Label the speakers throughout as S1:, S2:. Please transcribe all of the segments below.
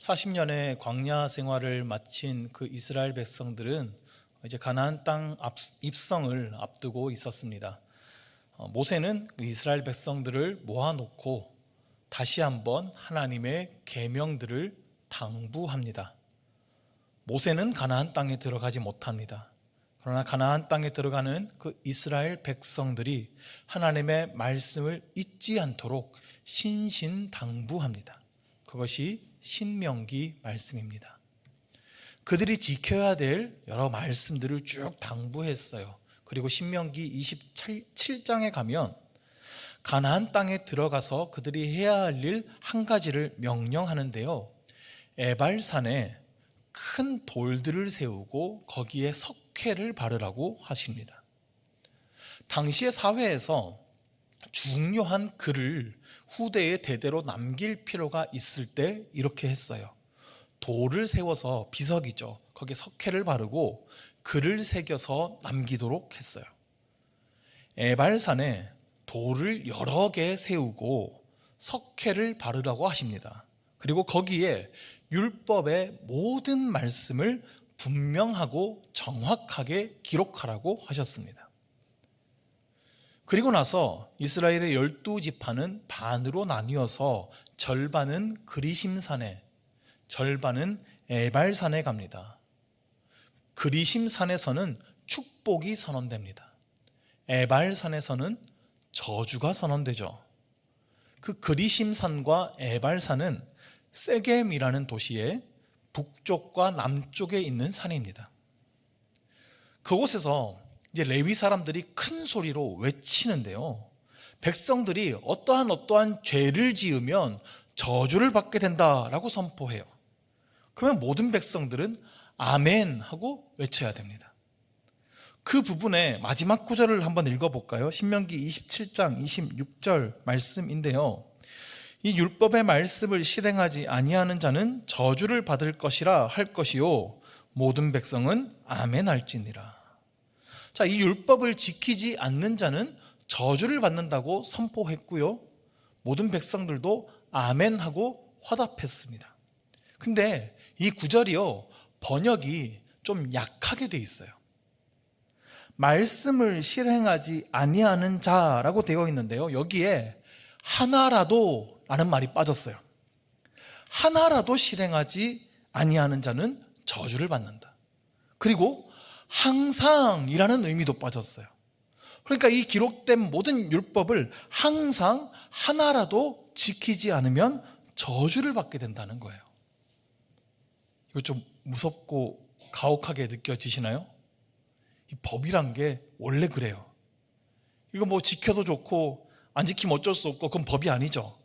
S1: 40년의 광야 생활을 마친 그 이스라엘 백성들은 이제 가나안 땅 앞- 입성을 앞두고 있었습니다. 어, 모세는 그 이스라엘 백성들을 모아놓고 다시 한번 하나님의 계명들을 당부합니다. 모세는 가나안 땅에 들어가지 못합니다. 그러나 가나안 땅에 들어가는 그 이스라엘 백성들이 하나님의 말씀을 잊지 않도록 신신당부합니다. 그것이 신명기 말씀입니다. 그들이 지켜야 될 여러 말씀들을 쭉 당부했어요. 그리고 신명기 27장에 가면 가나안 땅에 들어가서 그들이 해야 할 일 한 가지를 명령하는데요. 에발산에 큰 돌들을 세우고 거기에 석회를 바르라고 하십니다. 당시의 사회에서 중요한 글을 후대에 대대로 남길 필요가 있을 때 이렇게 했어요. 돌을 세워서 비석이죠. 거기에 석회를 바르고 글을 새겨서 남기도록 했어요. 에발산에 돌을 여러 개 세우고 석회를 바르라고 하십니다. 그리고 거기에 율법의 모든 말씀을 분명하고 정확하게 기록하라고 하셨습니다. 그리고 나서 이스라엘의 열두 지파는 반으로 나뉘어서 절반은 그리심산에, 절반은 에발산에 갑니다. 그리심산에서는 축복이 선언됩니다. 에발산에서는 저주가 선언되죠. 그 그리심산과 에발산은 세겜이라는 도시의 북쪽과 남쪽에 있는 산입니다. 그곳에서 이제 레위 사람들이 큰 소리로 외치는데요. 백성들이 어떠한 어떠한 죄를 지으면 저주를 받게 된다라고 선포해요. 그러면 모든 백성들은 아멘 하고 외쳐야 됩니다. 그 부분의 마지막 구절을 한번 읽어볼까요? 신명기 27장 26절 말씀인데요. 이 율법의 말씀을 실행하지 아니하는 자는 저주를 받을 것이라 할 것이요 모든 백성은 아멘 할지니라. 자, 이 율법을 지키지 않는 자는 저주를 받는다고 선포했고요. 모든 백성들도 아멘 하고 화답했습니다. 근데 이 구절이요. 번역이 좀 약하게 돼 있어요. 말씀을 실행하지 아니하는 자라고 되어 있는데요. 여기에 하나라도 라는 말이 빠졌어요. 하나라도 실행하지 아니하는 자는 저주를 받는다. 그리고 항상이라는 의미도 빠졌어요. 그러니까 이 기록된 모든 율법을 항상 하나라도 지키지 않으면 저주를 받게 된다는 거예요. 이거 좀 무섭고 가혹하게 느껴지시나요? 이 법이란 게 원래 그래요. 이거 뭐 지켜도 좋고 안 지키면 어쩔 수 없고 그건 법이 아니죠.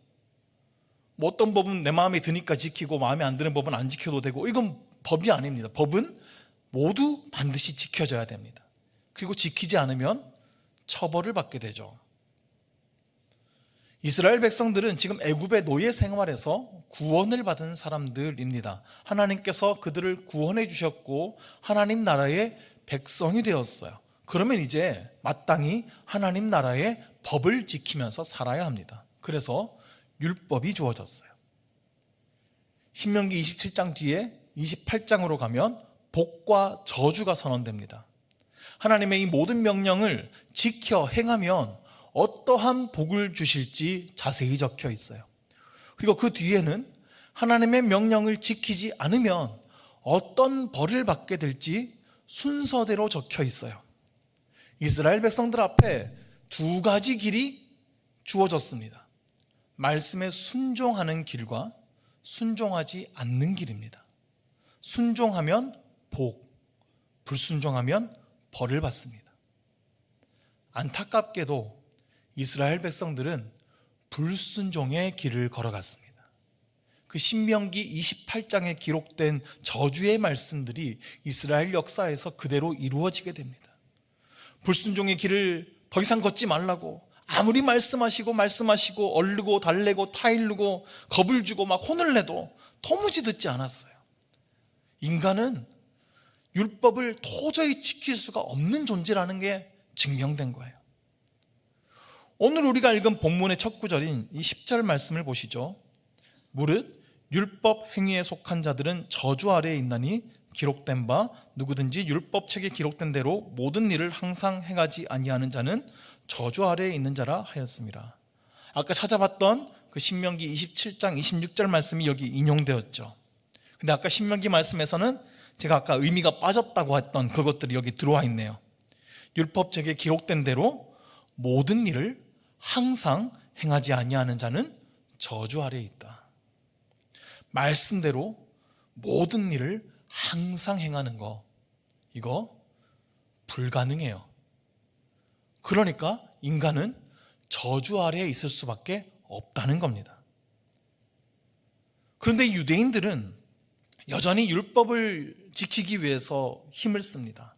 S1: 뭐 어떤 법은 내 마음에 드니까 지키고 마음에 안 드는 법은 안 지켜도 되고 이건 법이 아닙니다. 법은 모두 반드시 지켜져야 됩니다. 그리고 지키지 않으면 처벌을 받게 되죠. 이스라엘 백성들은 지금 애굽의 노예 생활에서 구원을 받은 사람들입니다. 하나님께서 그들을 구원해 주셨고 하나님 나라의 백성이 되었어요. 그러면 이제 마땅히 하나님 나라의 법을 지키면서 살아야 합니다. 그래서 율법이 주어졌어요. 신명기 27장 뒤에 28장으로 가면 복과 저주가 선언됩니다. 하나님의 이 모든 명령을 지켜 행하면 어떠한 복을 주실지 자세히 적혀 있어요. 그리고 그 뒤에는 하나님의 명령을 지키지 않으면 어떤 벌을 받게 될지 순서대로 적혀 있어요. 이스라엘 백성들 앞에 두 가지 길이 주어졌습니다. 말씀에 순종하는 길과 순종하지 않는 길입니다. 순종하면 복, 불순종하면 벌을 받습니다. 안타깝게도 이스라엘 백성들은 불순종의 길을 걸어갔습니다. 그 신명기 28장에 기록된 저주의 말씀들이 이스라엘 역사에서 그대로 이루어지게 됩니다. 불순종의 길을 더 이상 걷지 말라고 아무리 말씀하시고 말씀하시고 얼르고 달래고 타일르고 겁을 주고 막 혼을 내도 도무지 듣지 않았어요. 인간은 율법을 도저히 지킬 수가 없는 존재라는 게 증명된 거예요. 오늘 우리가 읽은 본문의 첫 구절인 이 10절 말씀을 보시죠. 무릇 율법 행위에 속한 자들은 저주 아래에 있나니 기록된 바 누구든지 율법 책에 기록된 대로 모든 일을 항상 행하지 아니하는 자는 저주 아래에 있는 자라 하였습니다. 아까 찾아봤던 그 신명기 27장 26절 말씀이 여기 인용되었죠. 근데 아까 신명기 말씀에서는 제가 아까 의미가 빠졌다고 했던 그것들이 여기 들어와 있네요. 율법책에 기록된 대로 모든 일을 항상 행하지 아니하는 자는 저주 아래에 있다. 말씀대로 모든 일을 항상 행하는 거 이거 불가능해요. 그러니까 인간은 저주 아래에 있을 수밖에 없다는 겁니다. 그런데 유대인들은 여전히 율법을 지키기 위해서 힘을 씁니다.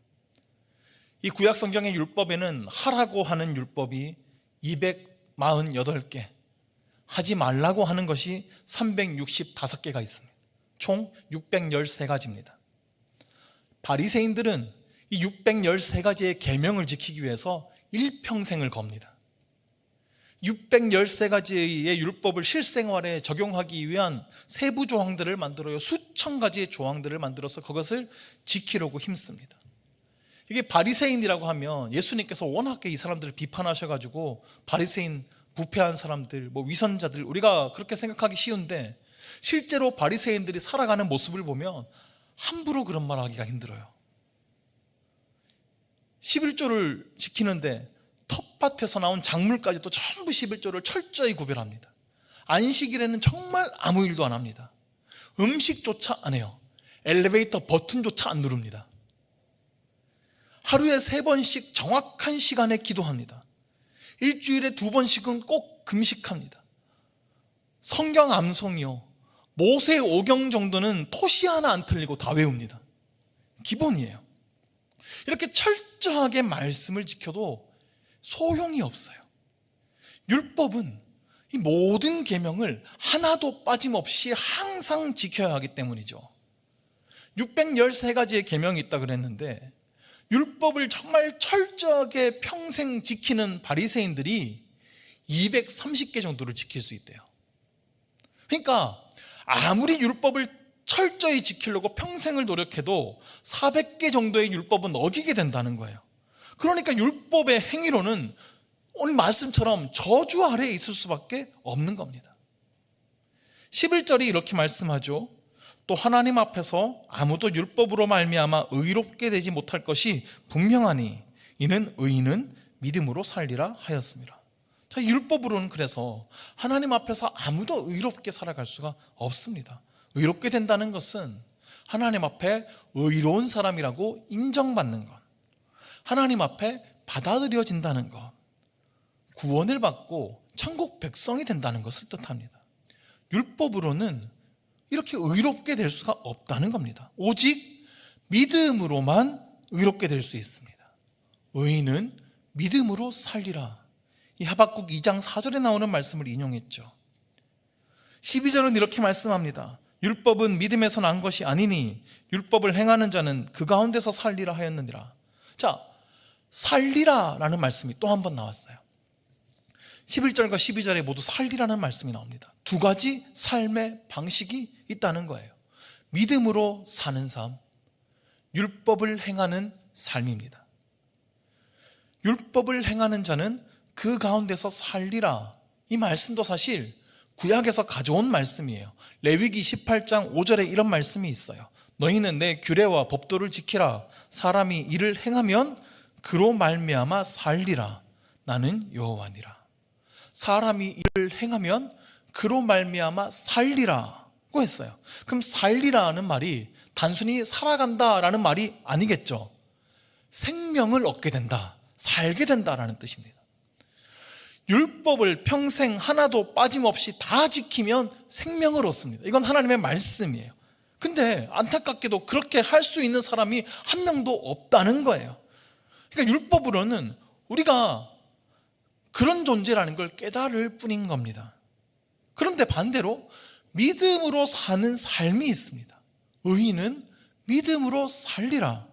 S1: 이 구약 성경의 율법에는 하라고 하는 율법이 248개, 하지 말라고 하는 것이 365개가 있습니다. 총 613가지입니다. 바리새인들은 이 613가지의 계명을 지키기 위해서 일평생을 겁니다. 613가지의 율법을 실생활에 적용하기 위한 세부 조항들을 만들어요. 수천 가지의 조항들을 만들어서 그것을 지키려고 힘씁니다. 이게 바리새인이라고 하면 예수님께서 워낙에 이 사람들을 비판하셔 가지고 바리새인 부패한 사람들, 뭐 위선자들 우리가 그렇게 생각하기 쉬운데 실제로 바리새인들이 살아가는 모습을 보면 함부로 그런 말 하기가 힘들어요. 11조를 지키는데 텃밭에서 나온 작물까지도 전부 11조를 철저히 구별합니다. 안식일에는 정말 아무 일도 안 합니다. 음식조차 안 해요. 엘리베이터 버튼조차 안 누릅니다. 하루에 세 번씩 정확한 시간에 기도합니다. 일주일에 두 번씩은 꼭 금식합니다. 성경 암송이요. 모세 오경 정도는 토시 하나 안 틀리고 다 외웁니다. 기본이에요. 이렇게 철저하게 말씀을 지켜도 소용이 없어요. 율법은 이 모든 계명을 하나도 빠짐없이 항상 지켜야 하기 때문이죠. 613가지의 계명이 있다 그랬는데 율법을 정말 철저하게 평생 지키는 바리새인들이 230개 정도를 지킬 수 있대요. 그러니까 아무리 율법을 철저히 지키려고 평생을 노력해도 400개 정도의 율법은 어기게 된다는 거예요. 그러니까 율법의 행위로는 오늘 말씀처럼 저주 아래에 있을 수밖에 없는 겁니다. 11절이 이렇게 말씀하죠. 또 하나님 앞에서 아무도 율법으로 말미암아 의롭게 되지 못할 것이 분명하니 이는 의인은 믿음으로 살리라 하였습니다. 자, 율법으로는 그래서 하나님 앞에서 아무도 의롭게 살아갈 수가 없습니다. 의롭게 된다는 것은 하나님 앞에 의로운 사람이라고 인정받는 것. 하나님 앞에 받아들여진다는 것. 구원을 받고 천국 백성이 된다는 것을 뜻합니다. 율법으로는 이렇게 의롭게 될 수가 없다는 겁니다. 오직 믿음으로만 의롭게 될 수 있습니다. 의인은 믿음으로 살리라. 이 하박국 2장 4절에 나오는 말씀을 인용했죠. 12절은 이렇게 말씀합니다. 율법은 믿음에서 난 것이 아니니 율법을 행하는 자는 그 가운데서 살리라 하였느니라. 자, 살리라 라는 말씀이 또 한 번 나왔어요. 11절과 12절에 모두 살리라는 말씀이 나옵니다. 두 가지 삶의 방식이 있다는 거예요. 믿음으로 사는 삶, 율법을 행하는 삶입니다. 율법을 행하는 자는 그 가운데서 살리라. 이 말씀도 사실 구약에서 가져온 말씀이에요. 레위기 18장 5절에 이런 말씀이 있어요. 너희는 내 규례와 법도를 지키라. 사람이 이를 행하면 그로 말미암아 살리라. 나는 여호와니라. 사람이 이를 행하면 그로 말미암아 살리라고 했어요. 그럼 살리라는 말이 단순히 살아간다라는 말이 아니겠죠. 생명을 얻게 된다, 살게 된다라는 뜻입니다. 율법을 평생 하나도 빠짐없이 다 지키면 생명을 얻습니다. 이건 하나님의 말씀이에요. 근데 안타깝게도 그렇게 할 수 있는 사람이 한 명도 없다는 거예요. 그러니까 율법으로는 우리가 그런 존재라는 걸 깨달을 뿐인 겁니다. 그런데 반대로 믿음으로 사는 삶이 있습니다. 의인은 믿음으로 살리라.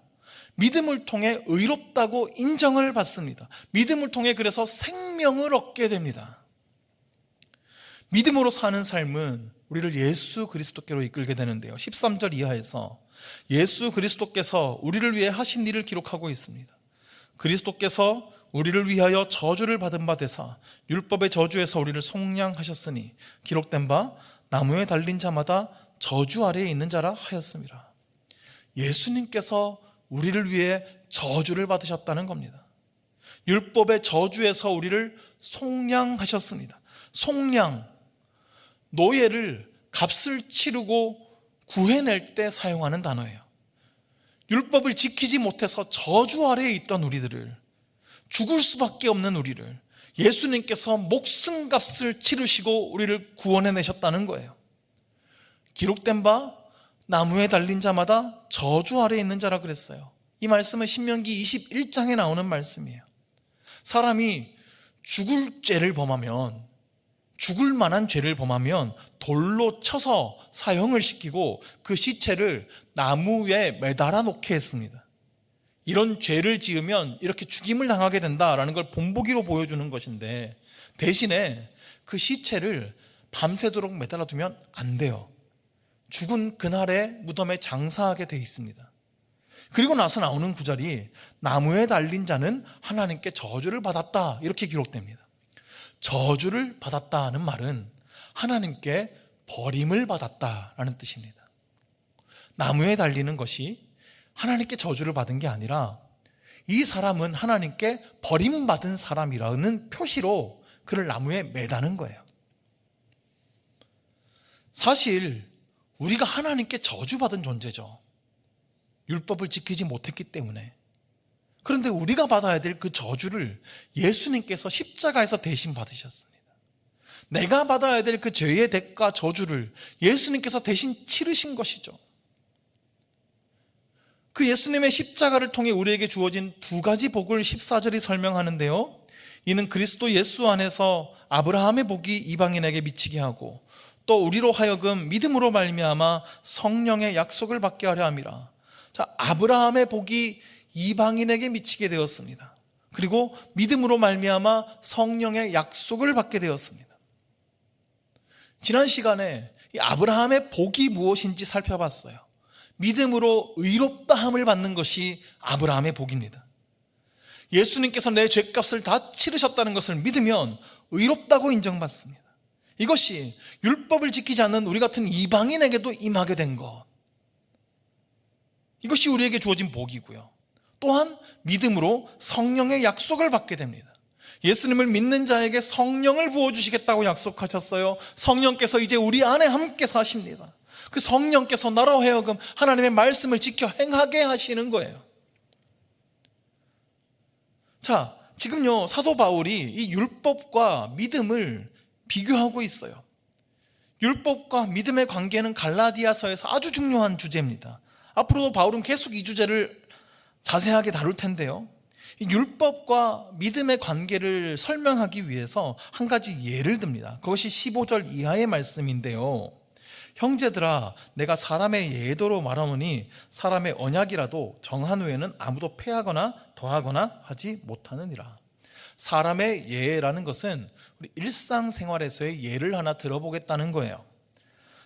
S1: 믿음을 통해 의롭다고 인정을 받습니다. 믿음을 통해 그래서 생명을 얻게 됩니다. 믿음으로 사는 삶은 우리를 예수 그리스도께로 이끌게 되는데요. 13절 이하에서 예수 그리스도께서 우리를 위해 하신 일을 기록하고 있습니다. 그리스도께서 우리를 위하여 저주를 받은 바 되사 율법의 저주에서 우리를 속량하셨으니 기록된 바 나무에 달린 자마다 저주 아래에 있는 자라 하였습니다. 예수님께서 우리를 위해 저주를 받으셨다는 겁니다. 율법의 저주에서 우리를 속량하셨습니다. 속량, 노예를 값을 치르고 구해낼 때 사용하는 단어예요. 율법을 지키지 못해서 저주 아래에 있던 우리들을 죽을 수밖에 없는 우리를 예수님께서 목숨값을 치르시고 우리를 구원해내셨다는 거예요. 기록된 바 나무에 달린 자마다 저주 아래에 있는 자라 그랬어요. 이 말씀은 신명기 21장에 나오는 말씀이에요. 사람이 죽을 죄를 범하면 죽을 만한 죄를 범하면 돌로 쳐서 사형을 시키고 그 시체를 나무에 매달아 놓게 했습니다. 이런 죄를 지으면 이렇게 죽임을 당하게 된다라는 걸 본보기로 보여주는 것인데 대신에 그 시체를 밤새도록 매달아 두면 안 돼요. 죽은 그날에 무덤에 장사하게 돼 있습니다. 그리고 나서 나오는 구절이 나무에 달린 자는 하나님께 저주를 받았다 이렇게 기록됩니다. 저주를 받았다는 말은 하나님께 버림을 받았다라는 뜻입니다. 나무에 달리는 것이 하나님께 저주를 받은 게 아니라 이 사람은 하나님께 버림받은 사람이라는 표시로 그를 나무에 매다는 거예요. 사실 우리가 하나님께 저주받은 존재죠. 율법을 지키지 못했기 때문에. 그런데 우리가 받아야 될 그 저주를 예수님께서 십자가에서 대신 받으셨습니다. 내가 받아야 될 그 죄의 대가 저주를 예수님께서 대신 치르신 것이죠. 그 예수님의 십자가를 통해 우리에게 주어진 두 가지 복을 14절이 설명하는데요. 이는 그리스도 예수 안에서 아브라함의 복이 이방인에게 미치게 하고 또 우리로 하여금 믿음으로 말미암아 성령의 약속을 받게 하려 함이라. 자, 아브라함의 복이 이방인에게 미치게 되었습니다. 그리고 믿음으로 말미암아 성령의 약속을 받게 되었습니다. 지난 시간에 이 아브라함의 복이 무엇인지 살펴봤어요. 믿음으로 의롭다함을 받는 것이 아브라함의 복입니다. 예수님께서 내 죄값을 다 치르셨다는 것을 믿으면 의롭다고 인정받습니다. 이것이 율법을 지키지 않는 우리 같은 이방인에게도 임하게 된 것. 이것이 우리에게 주어진 복이고요. 또한 믿음으로 성령의 약속을 받게 됩니다. 예수님을 믿는 자에게 성령을 부어주시겠다고 약속하셨어요. 성령께서 이제 우리 안에 함께 사십니다. 그 성령께서 나로 하여금 하나님의 말씀을 지켜 행하게 하시는 거예요. 자, 지금요, 사도 바울이 이 율법과 믿음을 비교하고 있어요. 율법과 믿음의 관계는 갈라디아서에서 아주 중요한 주제입니다. 앞으로도 바울은 계속 이 주제를 자세하게 다룰 텐데요. 율법과 믿음의 관계를 설명하기 위해서 한 가지 예를 듭니다. 그것이 15절 이하의 말씀인데요. 형제들아, 내가 사람의 예도로 말하노니 사람의 언약이라도 정한 후에는 아무도 패하거나 더하거나 하지 못하느니라. 사람의 예라는 것은 우리 일상생활에서의 예를 하나 들어보겠다는 거예요.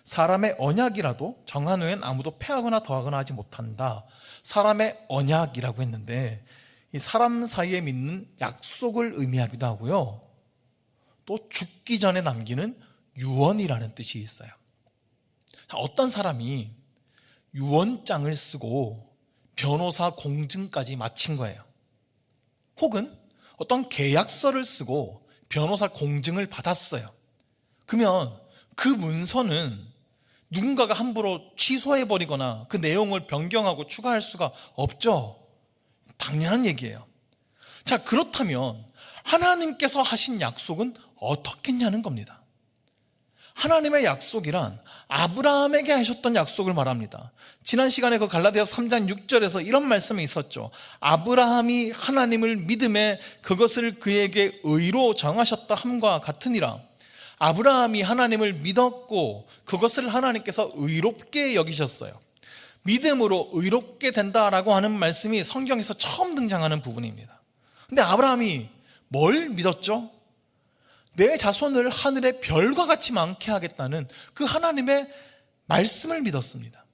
S1: 사람의 언약이라도 정한 후엔 아무도 패하거나 더하거나 하지 못한다. 사람의 언약이라고 했는데 이 사람 사이에 믿는 약속을 의미하기도 하고요. 또 죽기 전에 남기는 유언이라는 뜻이 있어요. 어떤 사람이 유언장을 쓰고 변호사 공증까지 마친 거예요. 혹은 어떤 계약서를 쓰고 변호사 공증을 받았어요. 그러면 그 문서는 누군가가 함부로 취소해버리거나 그 내용을 변경하고 추가할 수가 없죠. 당연한 얘기예요. 자, 그렇다면 하나님께서 하신 약속은 어떻겠냐는 겁니다. 하나님의 약속이란 아브라함에게 하셨던 약속을 말합니다. 지난 시간에 그 갈라디아서 3장 6절에서 이런 말씀이 있었죠. 아브라함이 하나님을 믿음에 그것을 그에게 의로 정하셨다 함과 같으니라. 아브라함이 하나님을 믿었고 그것을 하나님께서 의롭게 여기셨어요. 믿음으로 의롭게 된다라고 하는 말씀이 성경에서 처음 등장하는 부분입니다. 근데 아브라함이 뭘 믿었죠? 내 자손을 하늘의 별과 같이 많게 하겠다는 그 하나님의 말씀을 믿었습니다.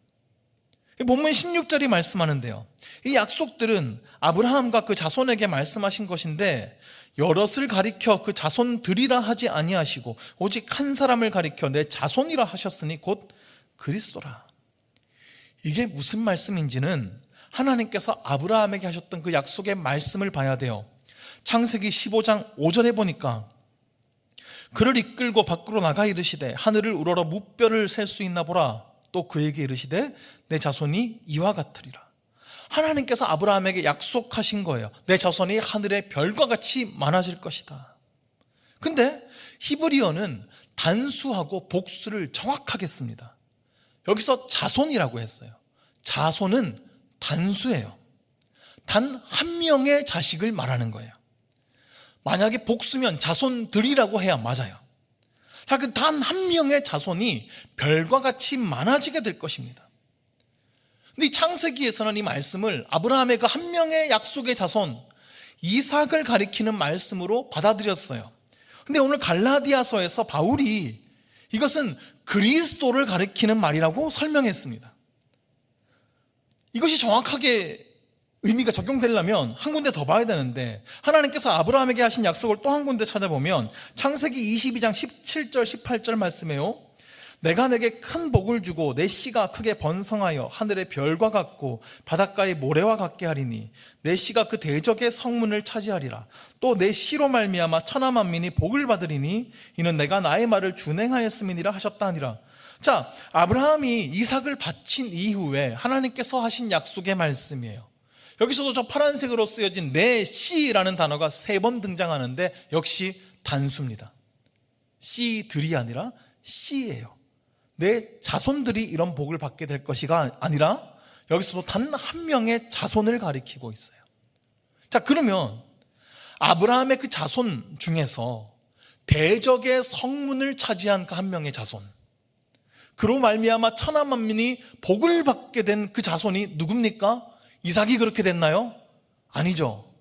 S1: 본문 16절이 말씀하는데요. 이 약속들은 아브라함과 그 자손에게 말씀하신 것인데 여럿을 가리켜 그 자손들이라 하지 아니하시고 오직 한 사람을 가리켜 내 자손이라 하셨으니 곧 그리스도라. 이게 무슨 말씀인지는 하나님께서 아브라함에게 하셨던 그 약속의 말씀을 봐야 돼요. 창세기 15장 5절에 보니까 그를 이끌고 밖으로 나가 이르시되 하늘을 우러러 무뼈를 셀 수 있나 보라. 또 그에게 이르시되 내 자손이 이와 같으리라. 하나님께서 아브라함에게 약속하신 거예요. 내 자손이 하늘의 별과 같이 많아질 것이다. 근데 히브리어는 단수하고 복수를 정확하게 씁니다. 여기서 자손이라고 했어요. 자손은 단수예요. 단 한 명의 자식을 말하는 거예요. 만약에 복수면 자손들이라고 해야 맞아요. 자, 그단한 명의 자손이 별과 같이 많아지게 될 것입니다. 근데 이 창세기에서는 이 말씀을 아브라함의 그 한 명의 약속의 자손, 이삭을 가리키는 말씀으로 받아들였어요. 근데 오늘 갈라디아서에서 바울이 이것은 그리스도를 가리키는 말이라고 설명했습니다. 이것이 정확하게 의미가 적용되려면 한 군데 더 봐야 되는데 하나님께서 아브라함에게 하신 약속을 또 한 군데 찾아보면 창세기 22장 17절 18절 말씀에요. 내가 내게 큰 복을 주고 내 씨가 크게 번성하여 하늘의 별과 같고 바닷가의 모래와 같게 하리니 내 씨가 그 대적의 성문을 차지하리라 또 내 씨로 말미암아 천하 만민이 복을 받으리니 이는 내가 나의 말을 준행하였음이니라 하셨다 하니라 자 아브라함이 이삭을 바친 이후에 하나님께서 하신 약속의 말씀이에요 여기서도 저 파란색으로 쓰여진 내 씨라는 단어가 세 번 등장하는데 역시 단수입니다. 씨들이 아니라 씨예요. 내 자손들이 이런 복을 받게 될 것이가 아니라 여기서도 단 한 명의 자손을 가리키고 있어요. 자, 그러면 아브라함의 그 자손 중에서 대적의 성문을 차지한 그 한 명의 자손. 그로 말미암아 천하 만민이 복을 받게 된 그 자손이 누굽니까? 이삭이 그렇게 됐나요? 아니죠.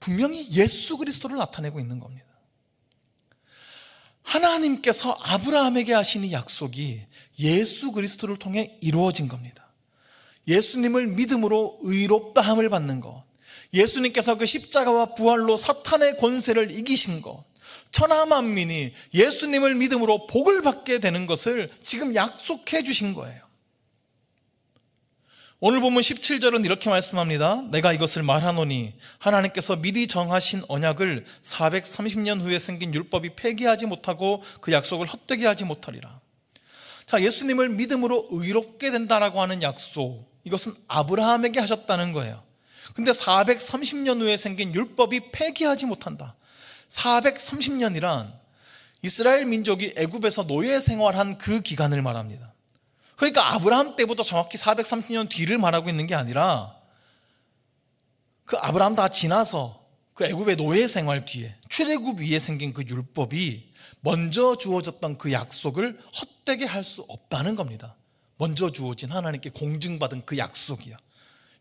S1: 분명히 예수 그리스도를 나타내고 있는 겁니다. 하나님께서 아브라함에게 이 약속이 예수 그리스도를 통해 이루어진 겁니다. 예수님을 믿음으로 의롭다함을 받는 것. 예수님께서 그 십자가와 부활로 사탄의 권세를 이기신 것. 천하 만민이 예수님을 믿음으로 복을 받게 되는 것을 지금 약속해 주신 거예요. 오늘 보면 17절은 이렇게 말씀합니다. 내가 이것을 말하노니 하나님께서 미리 정하신 언약을 430년 후에 생긴 율법이 폐기하지 못하고 그 약속을 헛되게 하지 못하리라. 자, 예수님을 믿음으로 의롭게 된다라고 하는 약속. 이것은 아브라함에게 하셨다는 거예요. 근데 430년 후에 생긴 율법이 폐기하지 못한다. 430년이란 이스라엘 민족이 애굽에서 노예 생활한 그 기간을 말합니다. 그러니까 아브라함 때부터 정확히 430년 뒤를 말하고 있는 게 아니라 그 아브라함 다 지나서 그 애굽의 노예 생활 뒤에 출애굽 위에 생긴 그 율법이 먼저 주어졌던 그 약속을 헛되게 할 수 없다는 겁니다. 먼저 주어진 하나님께 공증받은 그 약속이야.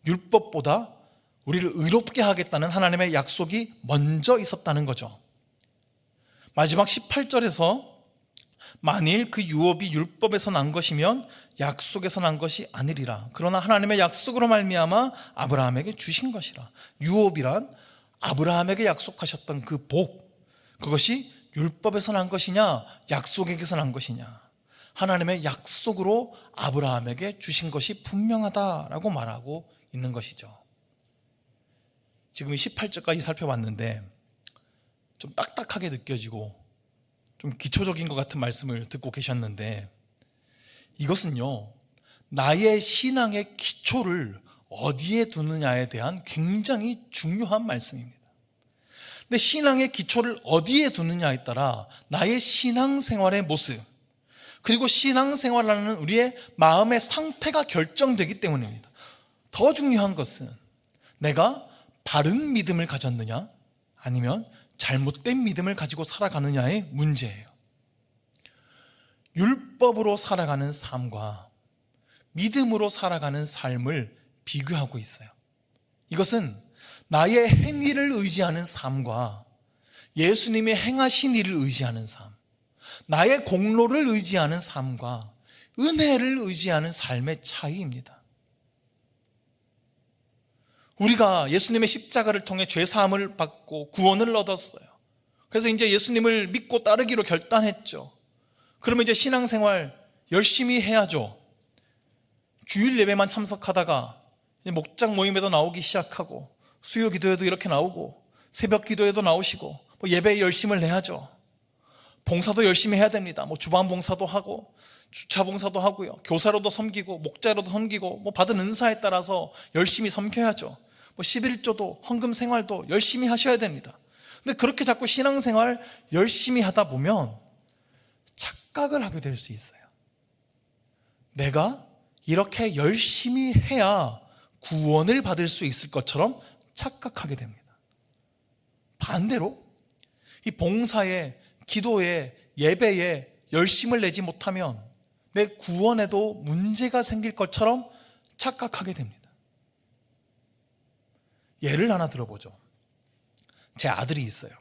S1: 율법보다 우리를 의롭게 하겠다는 하나님의 약속이 먼저 있었다는 거죠. 마지막 18절에서 만일 그 유업이 율법에서 난 것이면 약속에서 난 것이 아니리라. 그러나 하나님의 약속으로 말미암아 아브라함에게 주신 것이라. 유업이란 아브라함에게 약속하셨던 그 복, 그것이 율법에서 난 것이냐, 약속에게서 난 것이냐. 하나님의 약속으로 아브라함에게 주신 것이 분명하다라고 말하고 있는 것이죠. 지금 18절까지 살펴봤는데 좀 딱딱하게 느껴지고 좀 기초적인 것 같은 말씀을 듣고 계셨는데 이것은요, 나의 신앙의 기초를 어디에 두느냐에 대한 굉장히 중요한 말씀입니다. 근데 신앙의 기초를 어디에 두느냐에 따라 나의 신앙생활의 모습, 그리고 신앙생활하는 우리의 마음의 상태가 결정되기 때문입니다. 더 중요한 것은 내가 바른 믿음을 가졌느냐, 아니면 잘못된 믿음을 가지고 살아가느냐의 문제예요. 율법으로 살아가는 삶과 믿음으로 살아가는 삶을 비교하고 있어요. 이것은 나의 행위를 의지하는 삶과 예수님이 행하신 일을 의지하는 삶, 나의 공로를 의지하는 삶과 은혜를 의지하는 삶의 차이입니다. 우리가 예수님의 십자가를 통해 죄 사함을 받고 구원을 얻었어요. 그래서 이제 예수님을 믿고 따르기로 결단했죠. 그러면 이제 신앙생활 열심히 해야죠. 주일 예배만 참석하다가 목장 모임에도 나오기 시작하고 수요 기도에도 이렇게 나오고 새벽 기도에도 나오시고 뭐 예배에 열심을 내야죠. 봉사도 열심히 해야 됩니다. 뭐 주방 봉사도 하고 주차 봉사도 하고요. 교사로도 섬기고 목자로도 섬기고 뭐 받은 은사에 따라서 열심히 섬겨야죠. 뭐 11조도 헌금 생활도 열심히 하셔야 됩니다. 근데 그렇게 자꾸 신앙생활 열심히 하다 보면 착각을 하게 될 수 있어요. 내가 이렇게 열심히 해야 구원을 받을 수 있을 것처럼 착각하게 됩니다. 반대로 이 봉사에, 기도에, 예배에 열심을 내지 못하면 내 구원에도 문제가 생길 것처럼 착각하게 됩니다. 예를 하나 들어보죠. 제 아들이 있어요.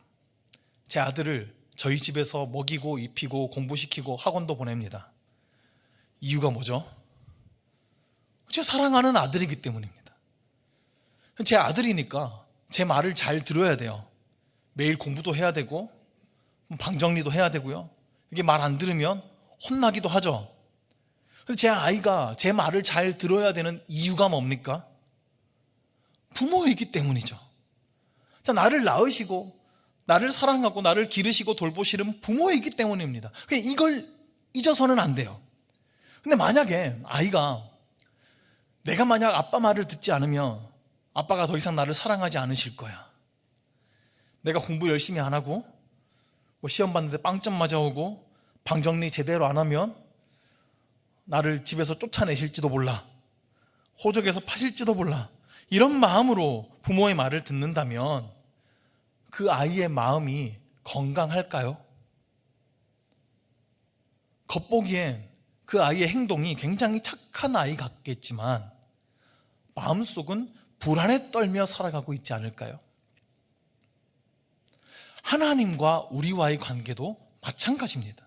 S1: 제 아들을 저희 집에서 먹이고 입히고 공부시키고 학원도 보냅니다. 이유가 뭐죠? 제 사랑하는 아들이기 때문입니다. 제 아들이니까 제 말을 잘 들어야 돼요. 매일 공부도 해야 되고, 방 정리도 해야 되고요. 이게 말 안 들으면 혼나기도 하죠. 제 아이가 제 말을 잘 들어야 되는 이유가 뭡니까? 부모이기 때문이죠. 자, 나를 낳으시고, 나를 사랑하고, 나를 기르시고 돌보시는 부모이기 때문입니다. 이걸 잊어서는 안 돼요. 근데 만약에 아이가 내가 만약 아빠 말을 듣지 않으면 아빠가 더 이상 나를 사랑하지 않으실 거야. 내가 공부 열심히 안 하고, 뭐 시험 봤는데 빵점 맞아오고, 방 정리 제대로 안 하면 나를 집에서 쫓아내실지도 몰라. 호적에서 파실지도 몰라. 이런 마음으로 부모의 말을 듣는다면 그 아이의 마음이 건강할까요? 겉보기엔 그 아이의 행동이 굉장히 착한 아이 같겠지만 마음속은 불안에 떨며 살아가고 있지 않을까요? 하나님과 우리와의 관계도 마찬가지입니다.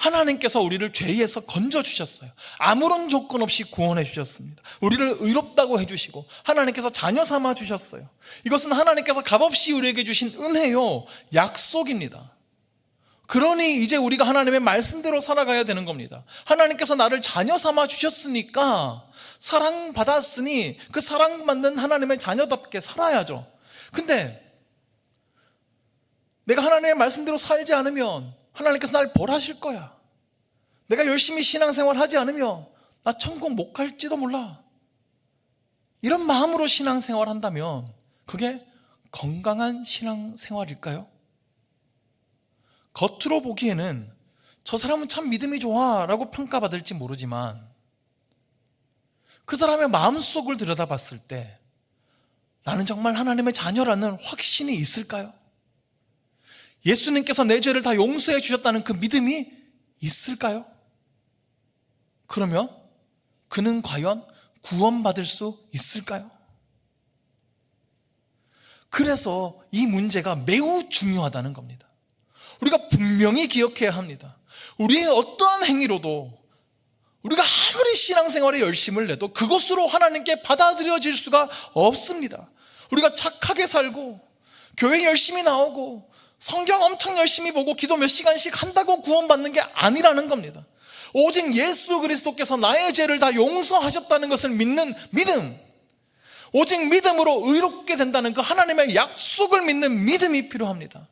S1: 하나님께서 우리를 죄에서 건져 주셨어요. 아무런 조건 없이 구원해 주셨습니다. 우리를 의롭다고 해 주시고 하나님께서 자녀 삼아 주셨어요. 이것은 하나님께서 값없이 우리에게 주신 은혜요, 약속입니다. 그러니 이제 우리가 하나님의 말씀대로 살아가야 되는 겁니다. 하나님께서 나를 자녀 삼아 주셨으니까 사랑받았으니 그 사랑받는 하나님의 자녀답게 살아야죠. 근데 내가 하나님의 말씀대로 살지 않으면 하나님께서 날 벌하실 거야. 내가 열심히 신앙생활 하지 않으면 나 천국 못 갈지도 몰라. 이런 마음으로 신앙생활 한다면 그게 건강한 신앙생활일까요? 겉으로 보기에는 저 사람은 참 믿음이 좋아 라고 평가받을지 모르지만 그 사람의 마음속을 들여다봤을 때 나는 정말 하나님의 자녀라는 확신이 있을까요? 예수님께서 내 죄를 다 용서해 주셨다는 그 믿음이 있을까요? 그러면 그는 과연 구원받을 수 있을까요? 그래서 이 문제가 매우 중요하다는 겁니다. 우리가 분명히 기억해야 합니다. 우리의 어떠한 행위로도 우리가 아무리 신앙생활에 열심을 내도 그것으로 하나님께 받아들여질 수가 없습니다. 우리가 착하게 살고 교회 열심히 나오고 성경 엄청 열심히 보고 기도 몇 시간씩 한다고 구원받는 게 아니라는 겁니다. 오직 예수 그리스도께서 나의 죄를 다 용서하셨다는 것을 믿는 믿음. 오직 믿음으로 의롭게 된다는 그 하나님의 약속을 믿는 믿음이 필요합니다.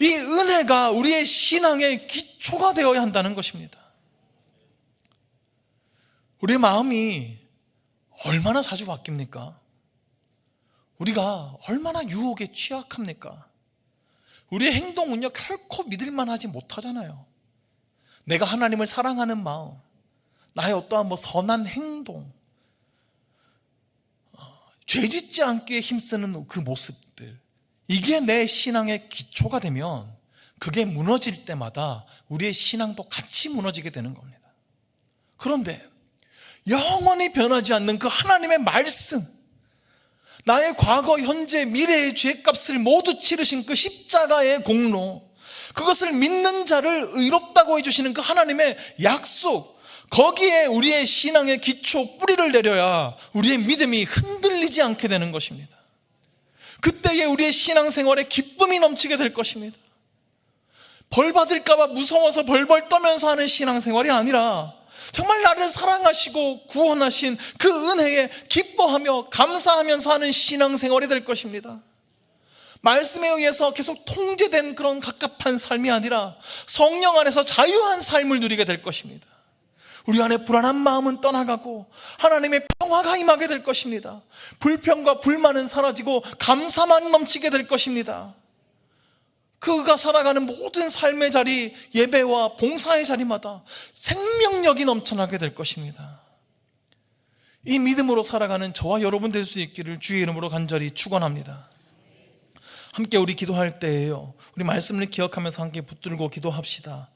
S1: 이 은혜가 우리의 신앙의 기초가 되어야 한다는 것입니다. 우리의 마음이 얼마나 자주 바뀝니까? 우리가 얼마나 유혹에 취약합니까? 우리의 행동은요, 결코 믿을만 하지 못하잖아요. 내가 하나님을 사랑하는 마음, 나의 어떠한 뭐 선한 행동, 어, 죄 짓지 않게 힘쓰는 그 모습들, 이게 내 신앙의 기초가 되면 그게 무너질 때마다 우리의 신앙도 같이 무너지게 되는 겁니다. 그런데 영원히 변하지 않는 그 하나님의 말씀, 나의 과거, 현재, 미래의 죄값을 모두 치르신 그 십자가의 공로, 그것을 믿는 자를 의롭다고 해주시는 그 하나님의 약속, 거기에 우리의 신앙의 기초, 뿌리를 내려야 우리의 믿음이 흔들리지 않게 되는 것입니다. 그때에 우리의 신앙생활에 기쁨이 넘치게 될 것입니다. 벌 받을까봐 무서워서 벌벌 떠면서 하는 신앙생활이 아니라 정말 나를 사랑하시고 구원하신 그 은혜에 기뻐하며 감사하면서 하는 신앙생활이 될 것입니다. 말씀에 의해서 계속 통제된 그런 갑갑한 삶이 아니라 성령 안에서 자유한 삶을 누리게 될 것입니다. 우리 안에 불안한 마음은 떠나가고 하나님의 평화가 임하게 될 것입니다. 불평과 불만은 사라지고 감사만 넘치게 될 것입니다. 그가 살아가는 모든 삶의 자리, 예배와 봉사의 자리마다 생명력이 넘쳐나게 될 것입니다. 이 믿음으로 살아가는 저와 여러분 될 수 있기를 주의 이름으로 간절히 축원합니다. 함께 우리 기도할 때에요. 우리 말씀을 기억하면서 함께 붙들고 기도합시다.